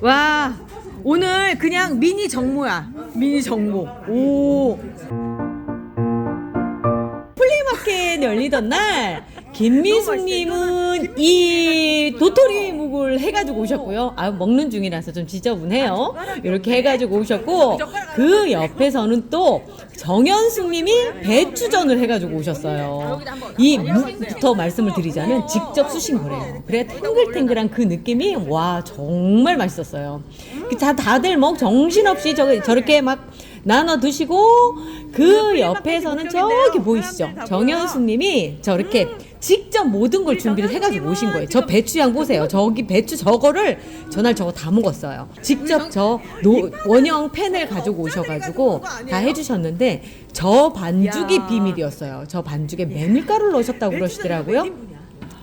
와 오늘 그냥 미니 정모야. 미니 정모. 오. 플리마켓 열리던 날 김미숙님은 이 도토리 묵을 해가지고 오셨고요. 아 먹는 중이라서 좀 지저분해요. 이렇게 해가지고 오셨고 그 옆에서는 또 정현숙님이 배추전을 해가지고 오셨어요. 이 묵부터 말씀을 드리자면 직접 쑤신 거래요. 그래 탱글탱글한 그 느낌이 와 정말 맛있었어요. 그다 다들 뭐 정신없이 저, 저렇게 막 나눠 드시고 그 옆에서는 저기 보이시죠? 정현숙님이 저렇게 직접 모든 걸 준비를 해가지고 오신 거예요. 저 배추양 보세요. 저기 배추 저거를 전날 저거 다 먹었어요. 직접 저 노- 원형 팬을 가지고 오셔가지고 다 해주셨는데 저 반죽이 비밀이었어요. 저 반죽에 메밀가루를 넣으셨다고 그러시더라고요.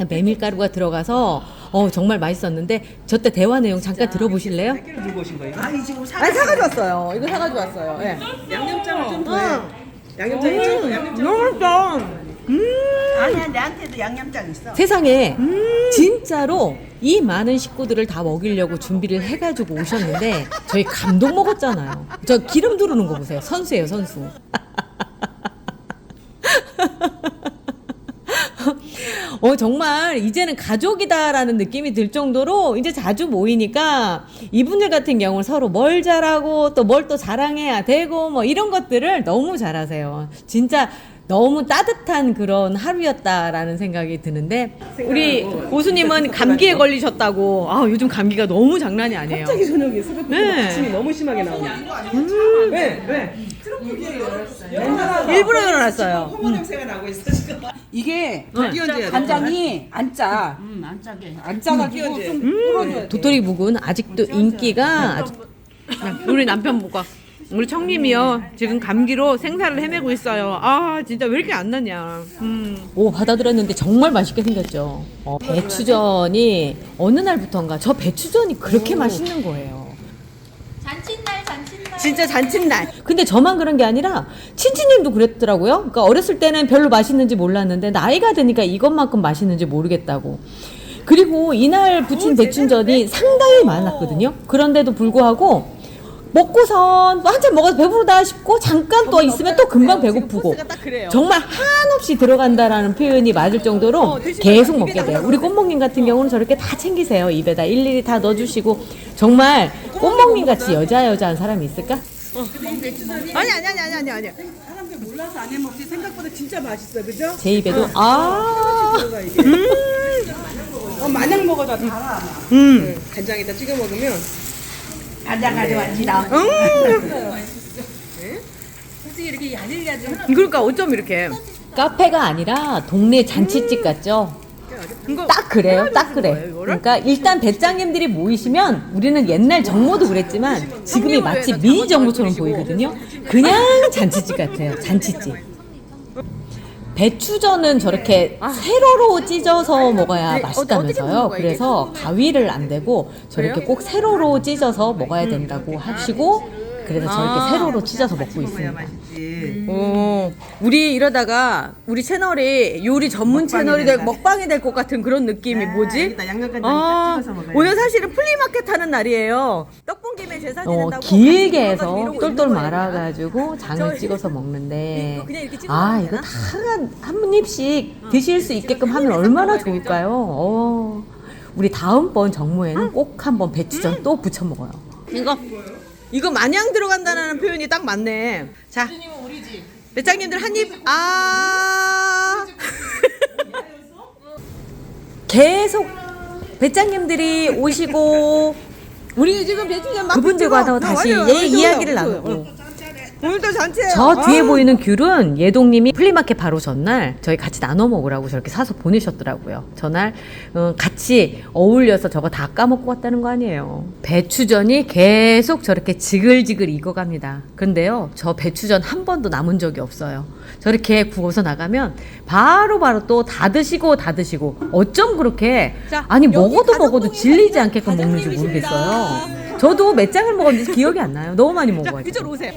메밀가루가 들어가서 어 정말 맛있었는데 저 때 대화 내용 잠깐 들어보실래요? 들고 오신 거예요? 아니 지금 사 아니 사가지고 왔어요. 이거 사가지고 왔어요. 예. 양념장을 좀 더해. 양념장이 좀 양념장. 너무 맛있다. 아니야 내한테도 양념장 있어. 세상에 진짜로 이 많은 식구들을 다 먹이려고 준비를 해가지고 오셨는데 저희 감동 먹었잖아요. 저 기름 두르는 거 보세요. 선수예요, 선수. 어 정말 이제는 가족이다라는 느낌이 들 정도로 이제 자주 모이니까 이분들 같은 경우는 서로 뭘 잘하고 또 뭘 또 자랑해야 되고 뭐 이런 것들을 너무 잘하세요. 진짜 너무 따뜻한 그런 하루였다라는 생각이 드는데 우리 고수님은 감기에 걸리셨다고 아 요즘 감기가 너무 장난이 아니에요. 갑자기 저녁에 새벽부터 네. 기침이 너무 심하게 나오네. 왜? 왜? 일부러. 호모 냄새가 나고 있어 지금. 이게 돼. 간장이 안 짜. 음 안 짜게. 안 짜가지고 끼얹어야 좀 돼. 도토리 묵은 아직도 인기가 아주 우리 남편분과 우리 청님이요 지금 감기로 생사를 헤매고 있어요. 아 진짜 왜 이렇게 안 나냐. 음. 오 받아들였는데 정말 맛있게 생겼죠. 어, 배추전이 어느 날부터인가 저 배추전이 그렇게 맛있는 거예요. 잔칫날 잔칫날 진짜 잔칫날. 근데 저만 그런 게 아니라 친친님도 그랬더라고요. 그러니까 어렸을 때는 별로 맛있는지 몰랐는데 나이가 드니까 이것만큼 맛있는지 모르겠다고. 그리고 이날 부친 배춘전이 상당히 많았거든요. 그런데도 불구하고 먹고선 뭐 한참 먹어서 배부르다 싶고 잠깐 또 있으면 또 금방 배고프고 정말 한없이 들어간다라는 표현이 맞을 정도로 계속 먹게 돼요. 우리 꽃먹님 같은 경우는 저렇게 다 챙기세요. 입에다 일일이 다 넣어주시고 정말 꽃먹님 같이 여자 여자한 사람이 있을까? 아니 아니 아니 아니 아니 아니. 사람들 몰라서 안 해먹지 생각보다 진짜 맛있어, 그죠? 제 입에도 아 들어가 이게. 어 마냥 먹어도 달아. 음. 간장에다 찍어 먹으면. 간장 가져왔지라. 그러니까 어쩜 이렇게 카페가 아니라 동네 잔치집 같죠? 딱 그래요, 딱 그래. 그러니까 일단 배짱님들이 모이시면 우리는 옛날 정모도 그랬지만 지금이 마치 미니 정모처럼 보이거든요. 그냥 잔치집 같아요, 잔치집. 배추전은 저렇게 세로로 찢어서 먹어야 맛있다면서요. 그래서 가위를 안 대고 저렇게 꼭 세로로 찢어서 먹어야 된다고 하시고 그래서 저렇게 세로로 찢어서 먹고 있습니다. 어, 우리 이러다가 우리 채널이 요리 전문 채널이 될 먹방이 될 것 같은 그런 느낌이 뭐지? 여기다 양념간장 아, 딱 찍어서 먹어요. 오늘 사실은 플리마켓 하는 날이에요. 어, 길게 해서 똘똘. 말아가지고 장을 찍어서 먹는데 아 이거? 다한 입씩 드실 수 있게끔 하면 얼마나 좋을까요? 어, 우리 다음번 정모에는 꼭 한번 배추전 또 부쳐 먹어요. 이거 이거 마냥 들어간다는 표현이 딱 맞네. 자, 배짱님들 한 입. 아. 계속 배짱님들이 오시고 우리 지금 배추전 그분들과 다시 예, 이야기를 나누고 오늘도 잔치예요. 저 뒤에 보이는 귤은 예동님이 플리마켓 바로 전날 저희 같이 나눠 먹으라고 저렇게 사서 보내셨더라고요. 전날 어, 같이 어울려서 저거 다 까먹고 왔다는 거 아니에요. 배추전이 계속 저렇게 지글지글 익어갑니다. 근데요, 저 배추전 한 번도 남은 적이 없어요. 저렇게 구워서 나가면 바로바로 또다 드시고 다 드시고 어쩜 그렇게 아니 먹어도 먹어도 질리지 않게끔 먹는지 모르겠어요. 저도 몇 장을 먹었는지 기억이 안 나요. 너무 많이 먹어가지고. 오세요.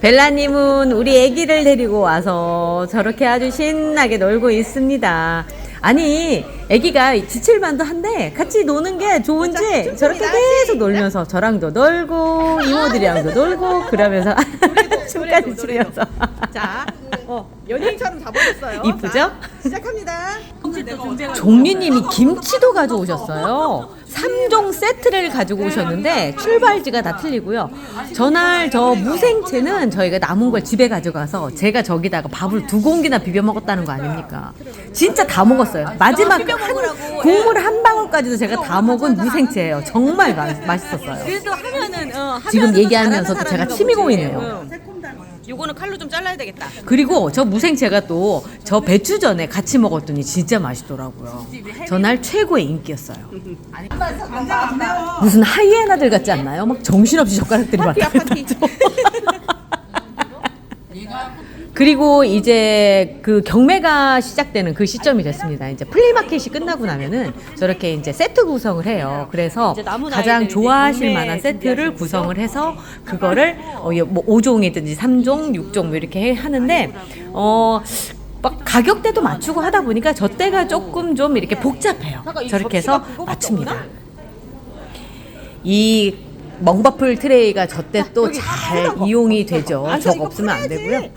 벨라님은 우리 아기를 데리고 와서 저렇게 아주 신나게 놀고 있습니다. 아니 아기가 지칠만도 한데 같이 노는 게 좋은지 저렇게 계속 놀면서 저랑도 놀고 이모들이랑도 놀고 그러면서 춤까지 추면서 자, 어, 연예인처럼 잡아줬어요. 이쁘죠? 자, 시작합니다. 종리님이 김치도 가져오셨어요. 3종 세트를 가지고 오셨는데 출발지가 다 틀리고요. 전날 저 무생채는 저희가 남은 걸 집에 가져가서 제가 저기다가 밥을 두 공기나 비벼 먹었다는 거 아닙니까? 진짜 다 먹었어요. 마지막 한, 국물 한 방울까지도 제가 다 먹은 무생채예요. 정말 마, 맛있었어요. 그래도 하면은, 어, 지금 얘기하면서도 제가 침이. 고이네요. 응. 요거는 칼로 좀 잘라야 되겠다. 그리고 저 무생채가 또 저 배추전에 같이 먹었더니 진짜 맛있더라고요. 전날 최고의 인기였어요. 무슨 하이에나들 같지 않나요? 막 정신없이 젓가락들이 막 나죠. 그리고 이제 그 경매가 시작되는 그 시점이 됐습니다. 이제 플리마켓이 끝나고 나면은 저렇게 이제 세트 구성을 해요. 그래서 가장 좋아하실 만한 세트를 구성을 해서 그거를 어, 뭐 5종이든지 3종, 6종 뭐 이렇게 해- 하는데 어. 막 가격대도 맞추고 하다 보니까 저 때가 조금 좀 이렇게 복잡해요. 저렇게 해서 맞춥니다. 이 멍버플 트레이가 저때 또 잘 이용이 되죠. 저거 없으면 안 되고요.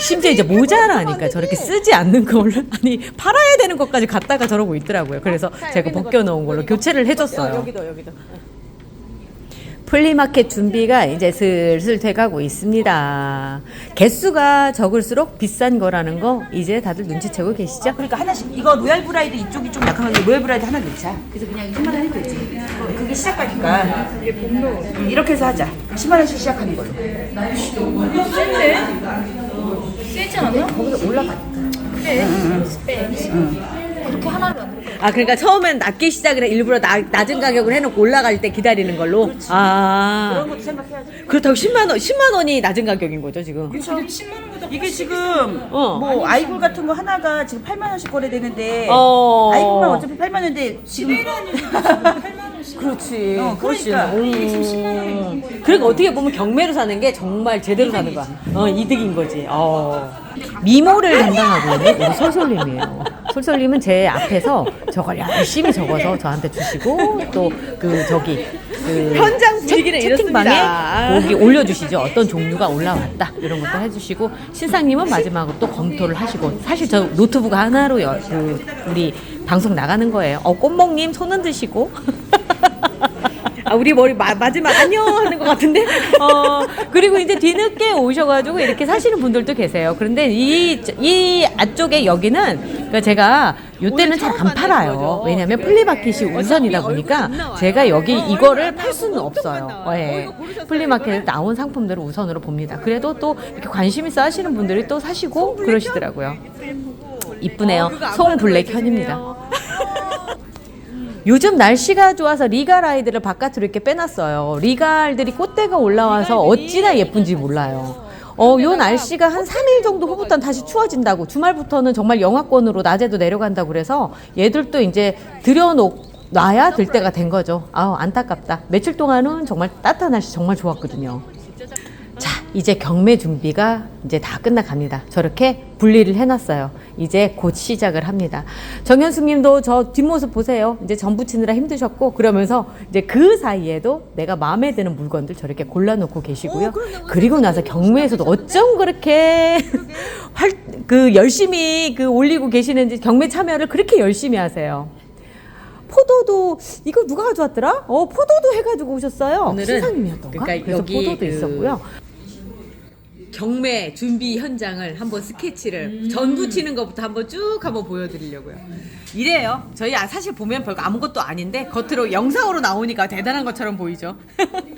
심지어 이제 모자라니까 저렇게 쓰지 않는 걸로 아니 팔아야 되는 것까지 갖다가 저러고 있더라고요. 그래서 제가 벗겨놓은 걸로 교체를 해줬어요. 여기도, 여기도. 플리마켓 준비가 이제 슬슬 돼가고 있습니다. 개수가 적을수록 비싼 거라는 거 이제 다들 눈치채고 계시죠? 그러니까 하나씩 이거 로얄 브라이드 이쪽이 좀 약한 건데 로얄 브라이드 하나 넣자. 그래서 그냥 10만 원 해도 되지. 어, 그게 시작하니까. 음, 이렇게 해서 하자. 10만 원씩 시작하는 걸로. 세지 않아? 거기서 올라가. 그렇게 하나로 안 돼. 아 그러니까 처음엔 낮게 시작을 해 일부러 나, 낮은 가격을 해놓고 올라갈 때 기다리는 걸로. 아 그런 것도 생각해야지. 그렇다고 10만 원 10만 원이 낮은 가격인 거죠 지금? 이게 지금 어. 뭐 아이돌 같은 거 하나가 지금 8만 원씩 거래되는데 어. 아이돌만 어차피 8만 원인데 지금 그렇지. 어. 그러니까. 음. 그러니까 어떻게 보면 경매로 사는 게 정말 제대로 사는 거야. 어, 이득인 거지. 어. 미모를 담당하고 있는 우리 솔솔님이에요. 솔솔님은 제 앞에서 저걸 열심히 적어서 저한테 주시고 또 그 저기 그 현장 분위기는 채, 이렇습니다. 거기 올려주시죠. 어떤 종류가 올라왔다 이런 것도 해주시고 신상님은 마지막으로 또 검토를 하시고 사실 저 노트북 하나로 여, 그 우리 방송 나가는 거예요. 어 꽃몽님 손 흔드시고. 아, 우리 머리 마, 마지막 안녕 하는 것 같은데? 어, 그리고 이제 뒤늦게 오셔가지고 이렇게 사시는 분들도 계세요. 그런데 이, 이 앞쪽에 여기는, 그러니까 제가 요때는 잘 안 팔아요. 왜냐면 플리마켓이 우선이다 보니까 제가 여기 이거를 팔 수는 없어요. 어, 예. 플리마켓에 나온 상품들을 우선으로 봅니다. 그래도 또 이렇게 관심 있어 하시는 분들이 또 사시고 그러시더라고요. 이쁘네요. 송 블랙 현입니다. 요즘 날씨가 좋아서 리갈 아이들을 바깥으로 이렇게 빼놨어요. 리갈들이 꽃대가 올라와서 어찌나 예쁜지 몰라요. 어, 요 날씨가 한 3일 정도 후부터는 다시 추워진다고. 주말부터는 정말 영하권으로 낮에도 내려간다고 그래서 얘들도 이제 들여놓, 놔야 될 때가 된 거죠. 아우, 안타깝다. 며칠 동안은 정말 따뜻한 날씨 정말 좋았거든요. 자, 이제 경매 준비가 이제 다 끝나갑니다. 저렇게 분리를 해놨어요. 이제 곧 시작을 합니다. 정현숙 님도 저 뒷모습 보세요. 이제 전 부치느라 힘드셨고, 그러면서 이제 그 사이에도 내가 마음에 드는 물건들 저렇게 골라놓고 계시고요. 그리고 나서 경매에서도 어쩜 그렇게 활, 그 열심히 그 올리고 계시는지 경매 참여를 그렇게 열심히 하세요. 포도도 이거 누가 가져왔더라? 어 포도도 해가지고 오셨어요. 오늘은 신상님이었던가? 그러니까 그래서 여기 포도도 그 있었고요. 경매 준비 현장을 한번 스케치를 전 붙이는 것부터 한번 쭉 한번 보여드리려고요. 이래요. 저희 아- 사실 보면 별거 아무것도 아닌데 겉으로 영상으로 나오니까 대단한 것처럼 보이죠.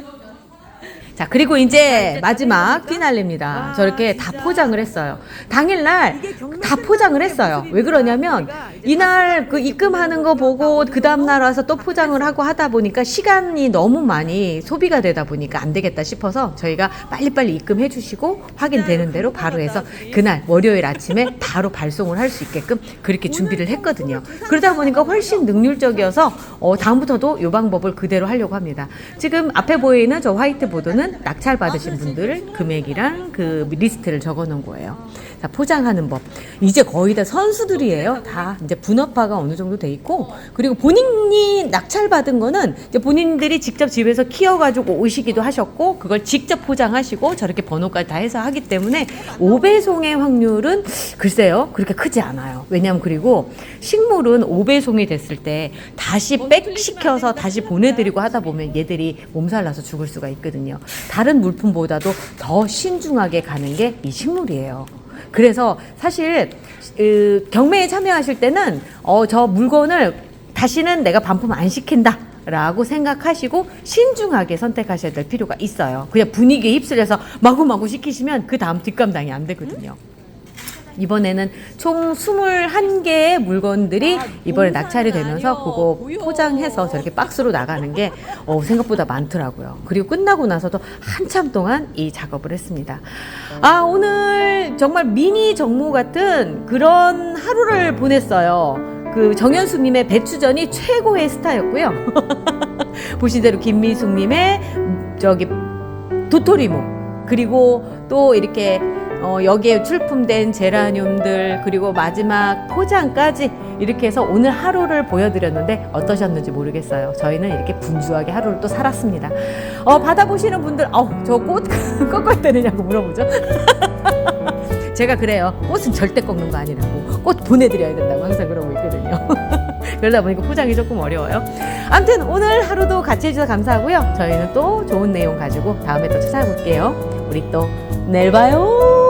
자 그리고 이제 마지막 피날레입니다. 저렇게 다 포장을 했어요. 당일날 다 포장을 했어요. 왜 그러냐면 이날 그 입금하는 거 보고 그 다음날 와서 또 포장을 하고 하다 보니까 시간이 너무 많이 소비가 되다 보니까 안 되겠다 싶어서 저희가 빨리빨리 입금해 주시고 확인되는 대로 바로 해서 그날 월요일 아침에 바로 발송을 할 수 있게끔 그렇게 준비를 했거든요. 그러다 보니까 훨씬 능률적이어서 어, 다음부터도 이 방법을 그대로 하려고 합니다. 지금 앞에 보이는 저 화이트보드는 낙찰 받으신 분들 금액이랑 그 리스트를 적어 놓은 거예요. 자, 포장하는 법. 이제 거의 다 선수들이에요. 다 이제 분업화가 어느 정도 돼 있고 그리고 본인이 낙찰 받은 거는 이제 본인들이 직접 집에서 키워가지고 오시기도 하셨고 그걸 직접 포장하시고 저렇게 번호까지 다 해서 하기 때문에 오배송의 확률은 글쎄요 그렇게 크지 않아요. 왜냐면 그리고 식물은 오배송이 됐을 때 다시 백 시켜서 다시 보내드리고 하다 보면 얘들이 몸살 나서 죽을 수가 있거든요. 다른 물품보다도 더 신중하게 가는 게 이 식물이에요. 그래서 사실 으, 경매에 참여하실 때는 어, 저 물건을 다시는 내가 반품 안 시킨다. 라고 생각하시고 신중하게 선택하셔야 될 필요가 있어요. 그냥 분위기에 휩쓸려서 마구마구 시키시면 그 다음 뒷감당이 안 되거든요. 이번에는 총 21개의 물건들이 이번에 낙찰이 되면서 그거 포장해서 저렇게 박스로 나가는 게 어, 생각보다 많더라고요. 그리고 끝나고 나서도 한참 동안 이 작업을 했습니다. 아, 오늘 정말 미니 정모 같은 그런 하루를 보냈어요. 그 정현수님의 배추전이 최고의 스타였고요. 보신 대로 김미숙님의 저기 도토리묵 그리고 또 이렇게 어, 여기에 출품된 제라늄들 그리고 마지막 포장까지 이렇게 해서 오늘 하루를 보여드렸는데 어떠셨는지 모르겠어요. 저희는 이렇게 분주하게 하루를 또 살았습니다. 어, 받아보시는 분들, 어, 저꽃 꺾어야 되느냐고 물어보죠. 제가 그래요. 꽃은 절대 꺾는 거 아니라고. 꽃 보내드려야 된다고 항상 그러고 있거든요. 그러다 보니까 포장이 조금 어려워요. 아무튼 오늘 하루도 같이 해주셔서 감사하고요. 저희는 또 좋은 내용 가지고 다음에 또 찾아볼게요. 우리 또 내일 봐요.